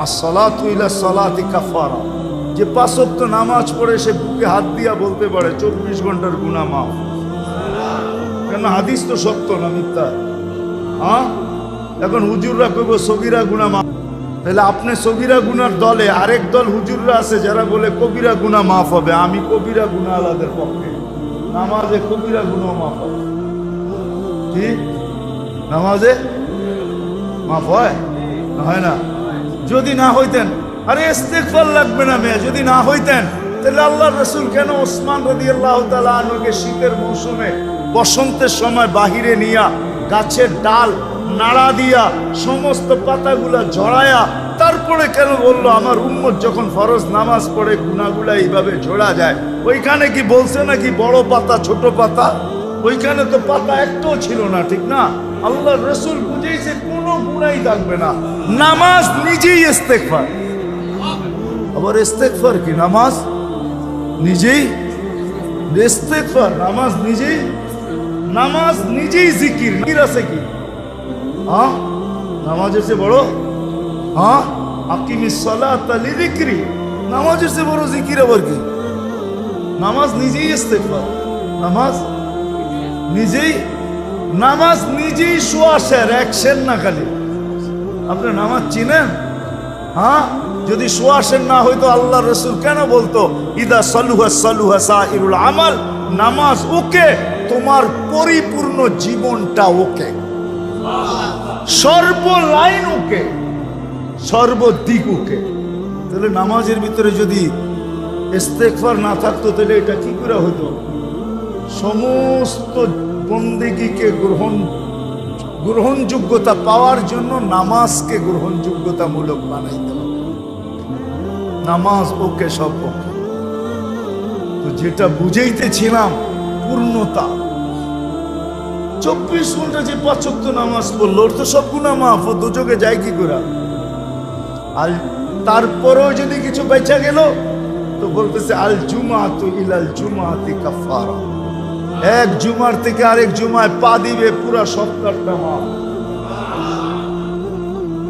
আর যে পাঁচক্ত নামাজ পড়ে সে বুকে হাত দিয়া বলতে পারে, চব্বিশ ঘণ্টার গুণা মাফ। কেন হাদিস তো সত্য না মিথ্যা? হ্যাঁ? এখন হুজুররা কইব, সগিরা গুণা মাফ। তাহলে আপনি সগিরা গুনার দলে আরেক দল হুজুররা আছে, যারা বলে, কবিরা গুণা মাফ হবে। আমি কবিরা গুণা আলাদের পক্ষে। নামাজে কবিরা গুণা মাফ হবে ঠিক নামাজে মাফ হয়? হয় না? যদি না হইতেন, আরে ইস্তেগফার লাগবে না মেয়ে, যদি না হইতেন, তাহলে আল্লাহ রসুল কেন ওসমান রদি আল্লাহ তালকে শীতের মৌসুমে বসন্তের সময় বাহিরে নিয়া গাছের ডাল নাড়া দিয়া সমস্ত পাতাগুলা ঝরায়া তারপরে কেন বলল, আমার উম্মত যখন ফরজ নামাজ পড়ে গুনাগুলা এইভাবে ঝোড়া যায়। ওইখানে কি বলছে নাকি বড় পাতা, ছোট পাতা? ওইখানে তো পাতা একটাও ছিল না, ঠিক না? আল্লাহ রসুল বুঝেছে কোনো গুণাই থাকবে না। নামাজ নিজেই ইস্তেকফার আবার ইস্তেকফার কি? নামাজ নিজেই ইস্তেকফার নামাজ নিজেই নামাজ নিজেই জিকির। জিকির আছে কি? হ্যাঁ? নামাজের চেয়ে বড় হ্যাঁ? আকিমি সালাত লিযিকরি। নামাজের চেয়ে বড় জিকির আবার কি? নামাজ নিজেই ইস্তেকফার নামাজ নিজেই নামাজ নিজেই সোয়াশের একশের না খালি। আপনি নামাজ চিনেন? হ্যাঁ? যদি সোয়াশের না হইতো আল্লাহ রসুল কেন বলতো, ইদা সালুহা সালুহা সাহিরুল আমাল নামাজ ওকে, তোমার পরিপূর্ণ জীবনটা ওকে। সর্ব লাইন ওকে, সর্বদিক ওকে। তাহলে নামাজের ভিতরে যদি ইস্তেকফার না থাকতো, তাহলে এটা কি করে হতো? সমস্ত বন্দেগীকে গ্রহণ, গ্রহণযোগ্যতা পাওয়ার জন্য নামাজকে গ্রহণযোগ্যতামূলক বানাইতে হবে। নামাজ ওকে সব ওকে তো যেটা বুঝাইতেছিলাম, পূর্ণতা। চব্বিশ ঘণ্টা যে পাচক্ত নামাজ পড়ল, ওর তো সব গুণা মাফ, ও দুচোখে যায় কি করে? আর তারপরেও যদি কিছু বেচা গেল, তো বলতেছে, আল জুমা তো ইলাল জুমাতি কাফারা এক জুমার থেকে আরেক জুমায় পা দিবে পুরা সপ্তাহটা মাফ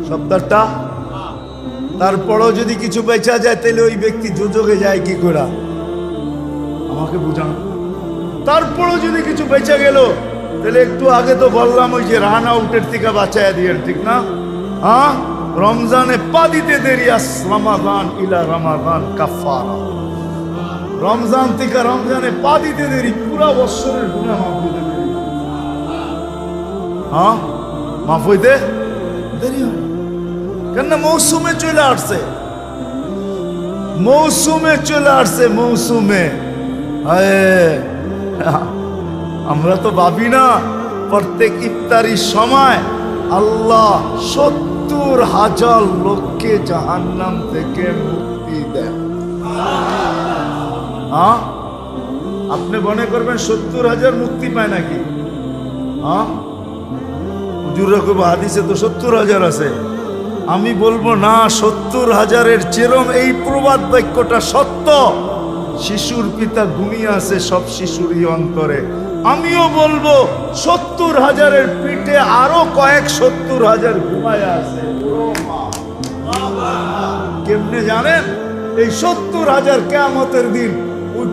সপ্তাহটা? তারপরেও যদি কিছু বেচা যায়, তাহলে ওই ব্যক্তি যোজকে যায় কি করে? আমাকে বুঝান। তারপরও যদি কিছু বেচা গেল, তাহলে একটু আগে তো বললাম ওই যে রান আউটের থেকে বাঁচায় দিয়ে ঠিক না? হ্যাঁ? রমজানে পা দিতে দেরি আস রমাদান ইলা রমাদান কাফারা। রমজান থেকে রমজানে পা দিতে দেরি, পুরা বৎসরের গুণা মাফ হইতে হ্যাঁ? মাফ হইতে দেরি কেন মৌসুমে চলে আসছে। মৌসুমে চলে আসছে, মৌসুমে। আমরা তো ভাবি না, প্রত্যেক ইফতারির সময় আল্লাহ সত্তর হাজার লোককে জাহান্নাম থেকে মুক্তি দেন। হ্যাঁ? আপনি মনে করবেন সত্তর হাজার মুক্তি পায় নাকি? হ্যাঁ? হাদিসে তো সত্তর হাজার আছে। আমি বলব না, সত্তর হাজারের চেরম এই প্রবাদ বাক্যটা সত্য। শিশুর পিতা ঘুমিয়ে আছে, সব শিশুরই অন্তরে। আমিও বলব, সত্তর হাজারের পিঠে আরও কয়েক সত্তর হাজার ঘুমায় আছে। কেমনে জানেন? এই সত্তর হাজার কেমতের দিন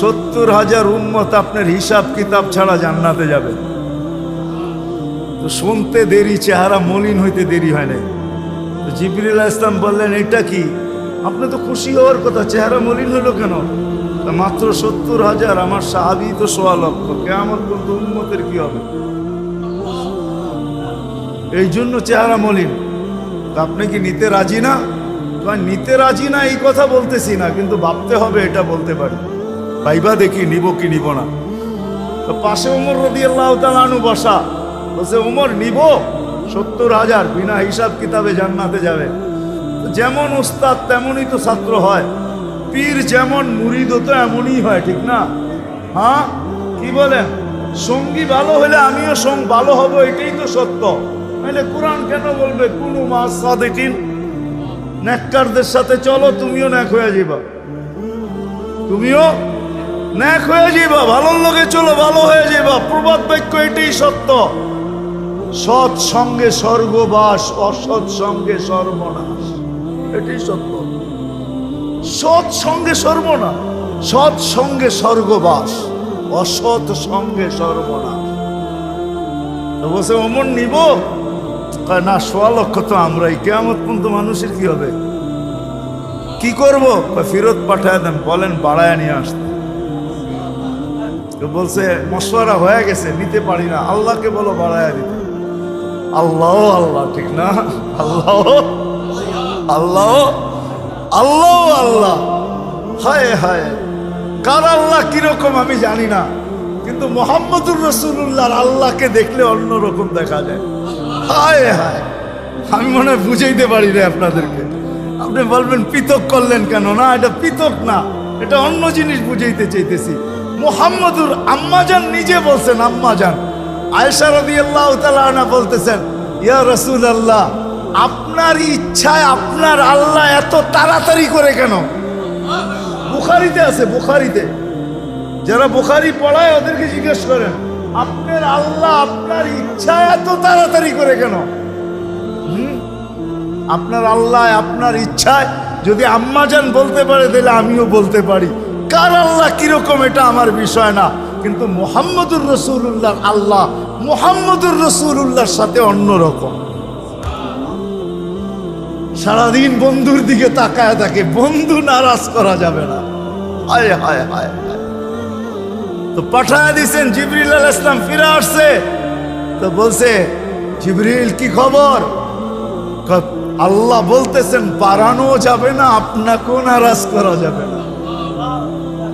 সত্তর হাজার উন্মত আপনার হিসাব কিতাব ছাড়া জান্নাতে যাবে। তো শুনতে দেরি, চেহারা মলিন হইতে দেরি হয় নাই। তো জিবরিল ইসলাম বললেন, এটা কি? আপনি তো খুশি হওয়ার কথা, চেহারা মলিন হলো কেন? মাত্র সত্তর হাজার আমার সাহাবি তো সোয়া লক্ষ। কেমন কিন্তু উন্মতের কি হবে? এই জন্য চেহারা মলিন। তা আপনি কি নিতে রাজি না? নিতে রাজি না এই কথা বলতেছি না, কিন্তু ভাবতে হবে এটা বলতে পারি। ভাইবা দেখি, নিব কি নিব না। পাশে উমর রদি আল্লাহ তালু বসা। বলছে, উমর, নিব? সত্তর হাজার, বিনা হিসাব কিতাবে জান্নাতে যাবে। যেমন উস্তাদ তেমনই তো ছাত্র হয়। পীর যেমন মুরিদ তো এমনই হয়, ঠিক না? হ্যাঁ? কি বলেন? সঙ্গী ভালো হলে আমিও সঙ্গ ভালো হব, এটাই তো সত্য। নাহলে কোরআন কেন বলবে? কোনো মাস সাদেকিন। নেককারদের সাথে চলো, তুমিও ন্যাক হয়ে যাবা তুমিও ন্যাক হয়ে যাবা ভালোর লোকে চলো, ভালো হয়ে যাবা প্রবাদ বাক্য এটাই সত্য। সৎ সঙ্গে স্বর্গবাস, অসৎ সঙ্গে সর্বনাশ। এটাই সত্য। সৎ সঙ্গে সর্বনাশ, সৎ সঙ্গে স্বর্গবাস, অসৎ সঙ্গে সর্বনাশ। বসে অমন নিব? না সোয়া লক্ষ তো আমরাই। কেমন পর্যন্ত মানুষের কি হবে? কি করব? ফেরত পাঠায় দেন, বলেন, বাড়ায় নিয়ে আসতে। বলছে, মশওয়ারা হয়ে গেছে, নিতে পারি না, আল্লাহকে বলো বাড়ায় দিতে। আল্লাহ আল্লাহ, ঠিক না? আল্লাহ আল্লাহ আল্লাহ আল্লাহ। হায় হায়, কার আল্লাহ কীরকম আমি জানি না। কিন্তু মোহাম্মদুর রসুল্লাহর আল্লাহকে দেখলে অন্যরকম দেখা যায়। হায় হায়, আমি মনে হয় বুঝাইতে পারি রে আপনাদেরকে। আপনি বলবেন, পৃথক করলেন কেন? না, এটা পৃথক না, এটা অন্য জিনিস বুঝাইতে চাইতেছি। মোহাম্মদুর আম্মাজান নিজে বলছেন, আম্মাজান। আয়সা রদি আল্লাহ বলতেছেন, ইয়া রসুল আল্লাহ আপনার ইচ্ছায় আপনার আল্লাহ এত তাড়াতাড়ি করে কেন? বুখারিতে আছে, বুখারিতে। যারা বুখারি পড়ায় ওদেরকে জিজ্ঞেস করেন, আপনার আল্লাহ আপনার ইচ্ছা এত তাড়াতাড়ি করে কেন? আপনার আল্লাহ আপনার ইচ্ছায় যদি আম্মাজান বলতে পারে, তাহলে আমিও বলতে পারি। কার আল্লাহ, কীরকম এটা আমার বিষয় না। কিন্তু মোহাম্মদুর রসুল্লাহ আল্লাহ মোহাম্মদুর রসুল্লাহর সাথে অন্যরকম। সারাদিন বন্ধুর দিকে তাকায় থাকে, বন্ধু নারাজ করা যাবে না। হায় হায় হায় তো পাঠায় দিছেন, জিবরিল আল ইসলাম ফিরে আসছে। তো বলছে, জিবরিল, কি খবর? আল্লাহ বলতেছেন, বাড়ানো যাবে না, আপনাকেও নারাজ করা যাবে না।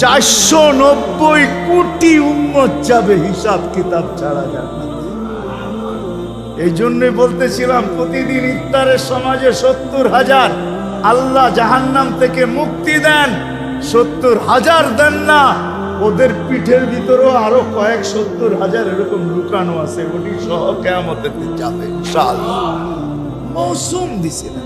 চারশো নব্বই কোটি উন্মত যাবে, হিসাব কিতাব ছাড়া জান্নাতে এই জন্যই বলতেছিলাম, প্রতিদিন ইফতারের সমাজে সত্তর হাজার। আল্লাহ জাহান্নাম থেকে মুক্তি দেন, সত্তর হাজার দেন না। ওদের পিঠের ভিতরেও আরও কয়েক সত্তর হাজার এরকম লুকানো আছে, ওটি সহ কেমতে যাবে। মৌসুম দিছিলেন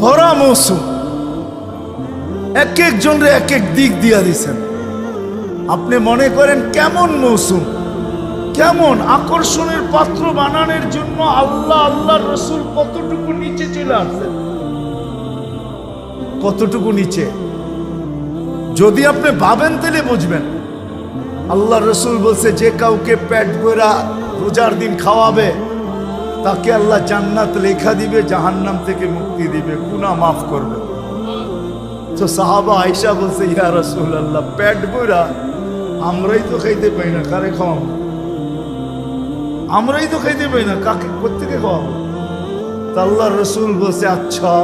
ভরা মৌসুম। এক একজনরে এক এক দিক দিয়া দিছেন। আপনি মনে করেন কেমন মৌসুম? কেমন আকর্ষণের পাত্র বানানোর জন্য আল্লাহ আল্লাহ রসুল কতটুকু নিচে চলে আসছেন? কতটুকু নিচে? যদি আপনি ভাবেন তাহলে বুঝবেন। আল্লাহ রসুল বলছে, যে কাউকে পেট ভরা রোজার দিন খাওয়াবে তাকে আল্লাহ জান্নাত লেখা দিবে, জাহান্নাম থেকে মুক্তি দিবে, গুনাহ মাফ করবে। তো সাহাবা আয়সা বলছে, ইয়া রসুল আল্লাহ প্যাট ভরা, আমরাই তো খাইতে পাই না, কারে খাওয়াবো? আমরাই তো খাইতে পাই না, কাকে কোথেকে খাওয়াবো? তা আল্লাহ রসুল বলছে আচ্ছা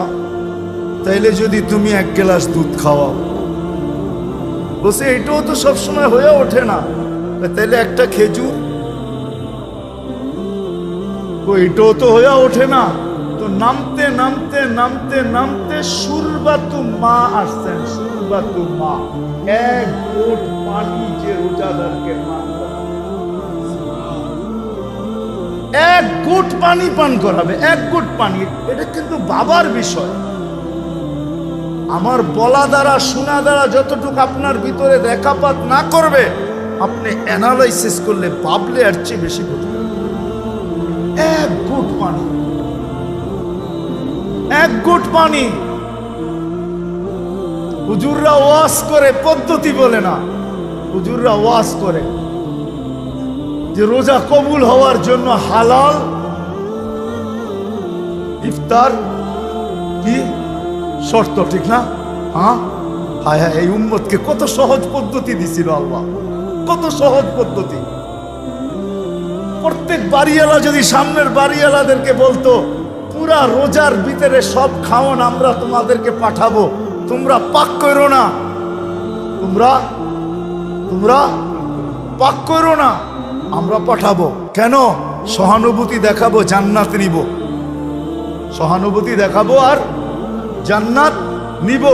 তাইলে যদি তুমি এক গ্লাস দুধ খাওয়াও। বলছে, এটাও তো সবসময় হয়ে ওঠে না। তাইলে একটা খেজুর ও এটাও তো হয়ে ওঠে না। তো নামতে নামতে নামতে নামতে সুরবাতু মা আসছেন, সুরবাতু মা। এক গোট পানি যে রোজাদারকে। এক গোট পানি পান করাবে, এক গোট পানি। এটা কিন্তু বাবার বিষয়। আমার বলা দ্বারা, শোনা দ্বারা যতটুকু আপনার ভিতরে রেখাপাত না করবে, আপনি অ্যানালাইসিস করলে ভাবলে আর চেয়ে বেশি বুঝবেন এক গুট পানি। এক গুট পানি। হুজুররা ওয়াজ করে, পদ্ধতি বলে না। হুজুররা ওয়াজ করে যে রোজা কবুল হওয়ার জন্য হালাল ইফতার কি? শর্ত ঠিক না? হ্যাঁ? হায় হায়, এই উম্মতকে কত সহজ পদ্ধতি দিছিল আল্লাহ। কত সহজ পদ্ধতি। প্রত্যেক বাড়িওয়ালা যদি সামনের বাড়িওয়ালাদেরকে বলতো, পুরা রোজার ভিতরে সব খাওয়ান আমরা তোমাদেরকে পাঠাবো। তোমরা পাক করো না। তোমরা তোমরা পাক করো না, আমরা পাঠাবো। কেন? সহানুভূতি দেখাবো, জান্নাত নিব। সহানুভূতি দেখাবো আর জান্নাত নিব।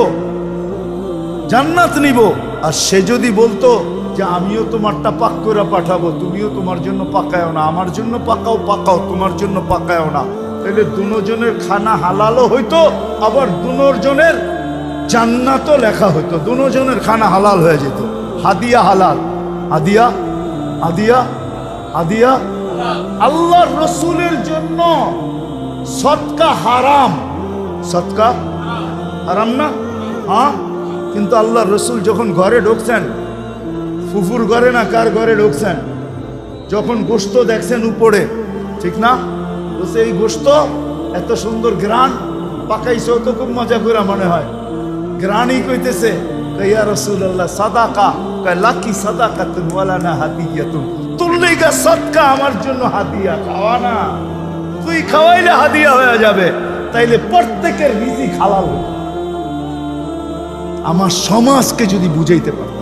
জান্নাত নিব। আর সে যদি বলতো যে আমিও তোমারটা পাক করে পাঠাবো, তুমিও তোমার জন্য পাকায়ও না, আমার জন্য পাকাও পাকাও, তোমার জন্য পাকায়ও না। তাহলে দুজনের খানা হালালও হইতো, আবার দুজনের জান্নাতও লেখা হইতো, দুজনের খানা হালাল হয়ে যেত। হাদিয়া হালাল। হাদিয়া? হাদিয়া? হাদিয়া? আল্লাহর রসুলের জন্য সৎকা হারাম। সৎকা হারাম না? হ্যাঁ? কিন্তু আল্লাহ রসুল যখন ঘরে ঢুকছেন ফুফুর ঘরে না কার ঘরে ঢুকছেন? যখন গোস্ত দেখছেন উপরে, ঠিক না? বলছে এই গোস্ত এত সুন্দর গ্রান পাকাইছেও তো খুব মজা করে মনে হয়। গ্রানই কইতেছে কইয়া রসুল্লাহ সাদাকা? কয়, লাকি সাদাকা তুমি ওয়ালা না হাতিয়া তুমি তুললেগা সৎকা আমার জন্য হাদিয়া, খাওয়া না। তুই খাওয়াইলে হাদিয়া হয়ে যাবে, তাইলে প্রত্যেকের রিজিক হালাল আমার সমাজকে যদি বুঝাইতে পারতাম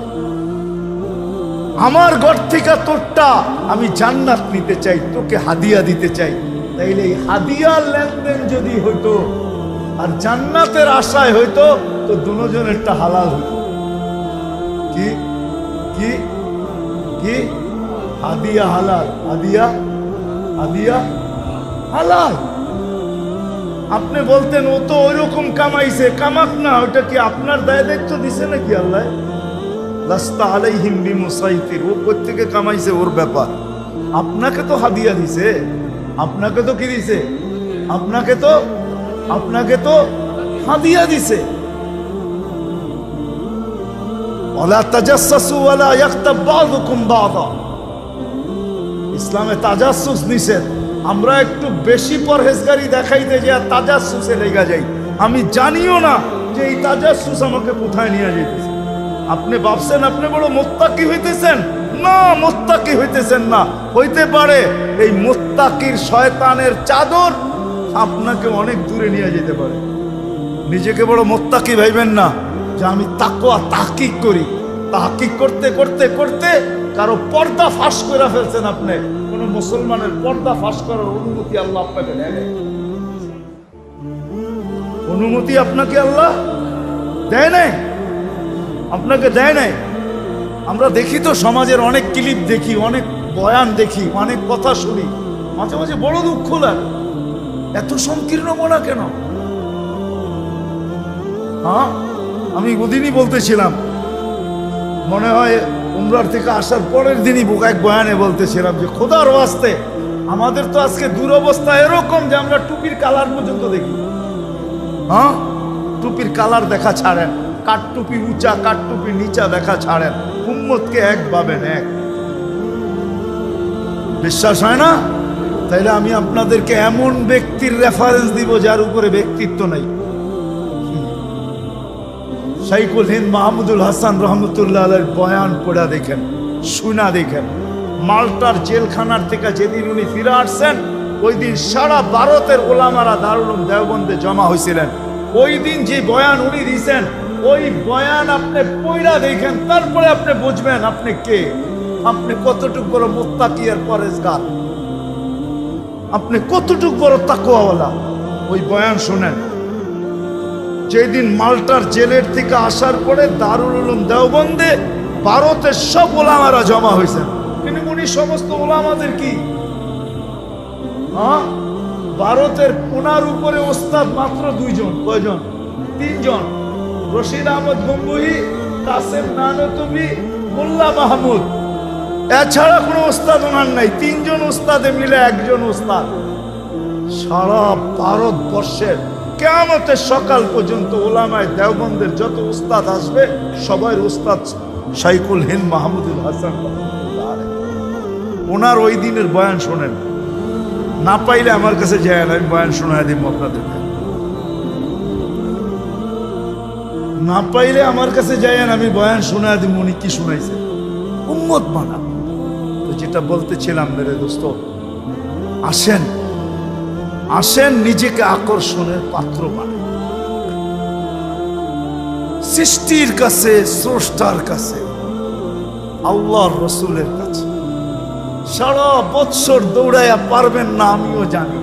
আমার ঘর থেকে তোরটা আমি জান্নাত নিতে চাই, তোকে হাদিয়া দিতে চাই। তাইলে এই হাদিয়ার লেনদেন যদি হইতো, আর জান্নাতের আশায় হইতো, তো দুজনেরটা হালাল হইতো। কি? কি? কি? হাদিয়া হালাল। হাদিয়া? হাদিয়া হালাল। আপনি বলতেন, ও তো ওইরকম কামাইছে। কামাক না ওটা কি আপনার দায় দায়িত্ব দিছে নাকি আল্লাহ? তাজাসসু ইসলামে তাজাসসুস নিষেধ। আমরা একটু বেশি পরহেজগারি দেখাইতে যে আর তাজাসসুসে লেগা যাই আমি জানিও না যে এই তাজাসসুস আমাকে কোথায় নিয়ে যেতেছে। আপনি ভাবছেন আপনি বড় মোত্তাকি হইতেছেন? না, মোত্তাকি হইতেছেন না। হইতে পারে এই মোত্তাকির শয়তানের চাদর আপনাকে অনেক দূরে নিয়ে যেতে পারে। নিজেকে বড় মোত্তাকি ভাইবেন না যে আমি তাকোয়া তাহকিক করি। তাহকিক করতে করতে করতে কারও পর্দা ফাঁস করে ফেলছেন আপনি। কোন মুসলমানের পর্দা ফাঁস করার অনুমতি আল্লাহ আপনাকে দেয় অনুমতি আপনাকে আল্লাহ দেয় নাই? আপনাকে দেয় নাই। আমরা দেখি তো সমাজের অনেক ক্লিপ দেখি, অনেক বয়ান দেখি, অনেক কথা শুনি। মাঝে মাঝে বড় দুঃখ লাগে। এত সংকীর্ণ মনা কেন? হ্যাঁ আমি ওদিনই বলতেছিলাম। মনে হয় উমরার থেকে আসার পরের দিনই এক বয়ানে বলতেছিলাম যে, খোদার ওয়াস্তে, আমাদের তো আজকে দুরবস্থা এরকম যে আমরা টুপির কালার পর্যন্ত দেখি। হ্যাঁ টুপির কালার দেখা ছাড়েন কাঠ টুপি উঁচা কাঠ টুপি নিচা দেখা ছাড়েন উম্মতকে এক পাবেন এক বিশ্বাস হয় না? তাইলে আমি আপনাদেরকে এমন ব্যক্তির রেফারেন্স দিব যার উপরে ব্যক্তিত্ব নাই। শাইকুল হিন্দ মাহমুদুল হাসান রহমতুল্লাহ বয়ান পড়া দেখেন, শুনা দেখেন। মাল্টার জেলখানার থেকে যেদিন উনি ফিরে আসছেন, ওই দিন সারা ভারতের ওলামারা দারুল দেওবন্দে জমা হয়েছিলেন ওই দিন যে বয়ান উনি দিয়েছেন ওই বয়ান আপনি পয়লা দেখেন, তারপরে আপনি বুঝবেন আপনি কে। আপনি কতটুকু বড় মোত্তাকি আর পরেজগার আপনি কতটুকু বড় তাকুয়াওয়ালা ওই বয়ান শোনেন। যেদিন মাল্টার জেলের থেকে আসার পরে দারুল উলুম দেওবন্দে ভারতের সব ওলামারা জমা হয়েছেন কিন্তু উনি সমস্ত ওলামাদের কি? হ্যাঁ? ভারতের ওনার উপরে ওস্তাদ মাত্র দুইজন। কয়জন? তিনজন। রশিদ আহমদ গম্বুহি, কাসেম নানতবি মোল্লা মাহমুদ। এছাড়া কোনো ওস্তাদ ওনার নাই, তিনজন ওস্তাদে মিলে একজন ওস্তাদ সারা ভারতবর্ষের কেমতের সকাল পর্যন্ত ওলামায় দেওবন্দের যত উস্তাদ আসবে, সবাই উস্তাদ শাইকুল হিন্দ মাহমুদুল হাসান ওনার ওই দিনের বয়ান শোনেন। না পাইলে আমার কাছে যায় আমি বয়ান শোনায় দিব আপনাদের না পাইলে আমার কাছে যায় আমি বয়ান শোনায় দিব, উনি কি শুনাইছে? উম্মত বানা। তো যেটা বলতেছিলাম, মেরে দোস্ত, আসেন আসেন, নিজেকে আকর্ষণের পাত্র বানান সৃষ্টির কাছে, স্রষ্টার কাছে, আল্লাহর রসুলের কাছে। সারা বৎসর দৌড়াইয়া পারবেন না, আমিও জানি।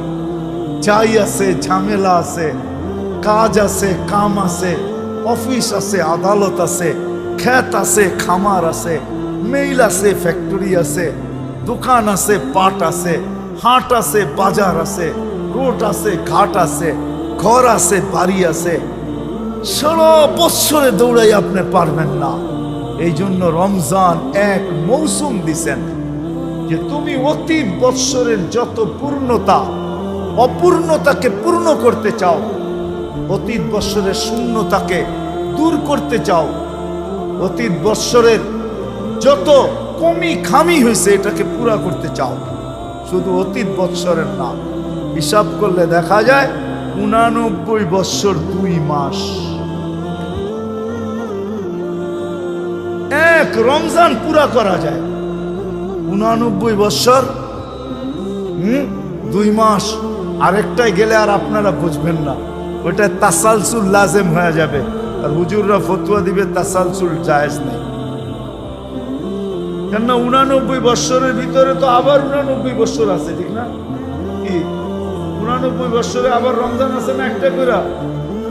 যাই আছে, ঝামেলা আছে, কাজ আছে, কাম আছে অফিস আছে, আদালত আছে ক্ষেত আছে, খামার আছে মেইল আছে ফ্যাক্টরি আছে, দোকান আছে, পাট আছে, হাট আছে, বাজার আছে, রোড আছে, ঘাট আছে, ঘর আছে, বাড়ি আছে। সারা বৎসরে দৌড়াই আপনি পারবেন না। এই জন্য রমজান এক মৌসুম দিছেন যে তুমি অতি বৎসরের যত পূর্ণতা, অপূর্ণতাকে পূর্ণ করতে চাও অতীত বৎসরের শূন্যতাকে দূর করতে চাও। অতীত বৎসরের যত কমি খামি হয়েছে এটাকে পুরা করতে চাও। শুধু অতীত বৎসরের না, হিসাব করলে দেখা যায় উনানব্বই বৎসর দুই মাস। এক রমজান পুরা করা যায়। উনানব্বই বৎসর, হুম, দুই মাস। আরেকটাই গেলে আর আপনারা বুঝবেন না। ওটা তাসালসুল লাজেম হয়ে যাবে। আর হুজুররা ফতুয়া দিবে, তাসালসুল জায়েজ নেই। কেননা উনানব্বই বৎসরের ভিতরে তো আবার উনানব্বই বৎসর আছে, ঠিক না? কি? উনানব্বই বৎসরে আবার রমজান আছে না একটা করে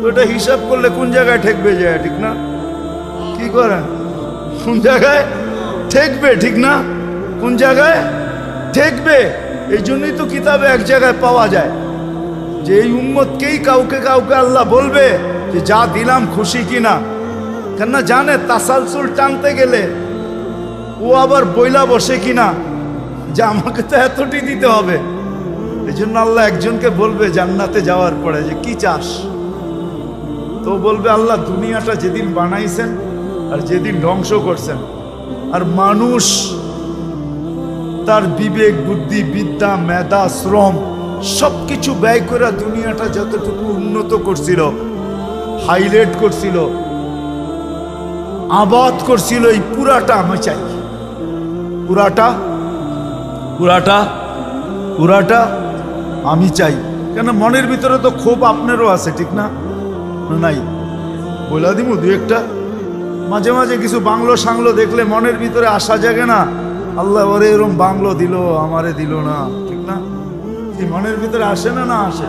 এটা হিসাব করলে কোন জায়গায় ঠেকবে যায় ঠিক না? কি করেন? কোন জায়গায়? ঠেকবে, ঠিক না? কোন জায়গায়? ঠেকবে। এই জন্যই তো কিতাবে এক জায়গায় পাওয়া যায়। যে এই উম্মতকেই কাউকে কাউকে আল্লাহ বলবে যে যা দিলাম খুশি কিনা। কেননা জানে তাসালসুল টানতে গেলে ও আবার বইলা বসে কিনা। যে আমাকে তো এতটি দিতে হবে। এই জন্য আল্লাহ একজনকে বলবে জান্নাতে যাওয়ার পরে যে, কি চাস? তো বলবে, আল্লাহ দুনিয়াটা যেদিন বানাইছেন আর যেদিন ধ্বংস করছেন, আর মানুষ তার বিবেক, বুদ্ধি, বিদ্যা, মেধা, শ্রম সবকিছু ব্যয় করে দুনিয়াটা যতটুকু উন্নত করছিল হাইলাইট করছিল, আবাদ করছিল এই পুরাটা আমি চাই। পুরাটা পুরাটা পুরাটা আমি চাই। কেন মনের ভিতরে তো ক্ষোভ আপনারও আছে, ঠিক না? না, নাই। বলে দিব দু একটা। মাঝে মাঝে কিছু বাংলো সাংলো দেখলে মনের ভিতরে আসা জাগে না। আল্লাহ ওরে এরম বাংলো দিল, আমারে দিল না। কি মনের ভিতরে আসে না না আসে?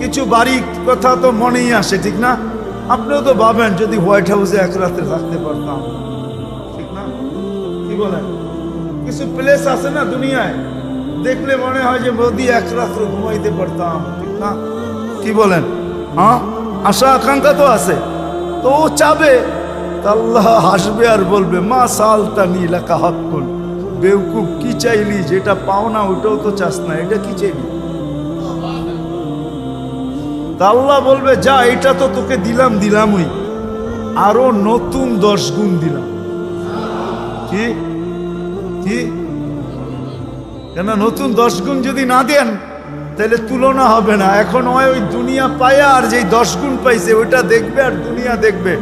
কিছু বাড়ি কথা তো মনেই আসে, ঠিক না? আপনিও তো ভাবেন যদি হোয়াইট হাউসে এক রাতে থাকতে পারতাম, ঠিক না? কি বলেন? কিছু প্লেস আছে না দুনিয়ায়? দেখলে মনে হয় যে মোদি এক রাত্র ঘুমাইতে পারতাম, ঠিক না? কি বলেন? হ্যাঁ? আশা আকাঙ্ক্ষা তো আছে। তো ও চাবে আল্লাহ হাসবে আর বলবে, মা সালতা নীলাকা হকুল বেউকুব কি চাইলি? যেটা পাও না, ওটাও তো চাস না। এটা কি চাইলি? তা আল্লাহ বলবে, যা, এটা তো তোকে দিলাম, দিলামই। আরও নতুন দশ গুণ দিলাম। কি? কি? কেন, নতুন দশ গুণ যদি না দেন, তাহলে তুলনা হবে না। এখন হয় ওই দুনিয়া পায়, আর যেই দশ গুণ পাইছে, ওইটা দেখবে আর দুনিয়া দেখবে।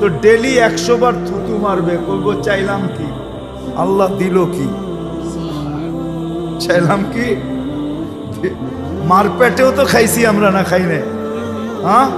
তো ডেলি একশো বার থুতু মারবে। বলব, চাইলাম কি? আল্লাহ দিল কি? চাইলাম কি? মারপেটেও তো খাইছি আমরা না খাই নাই। হ্যাঁ?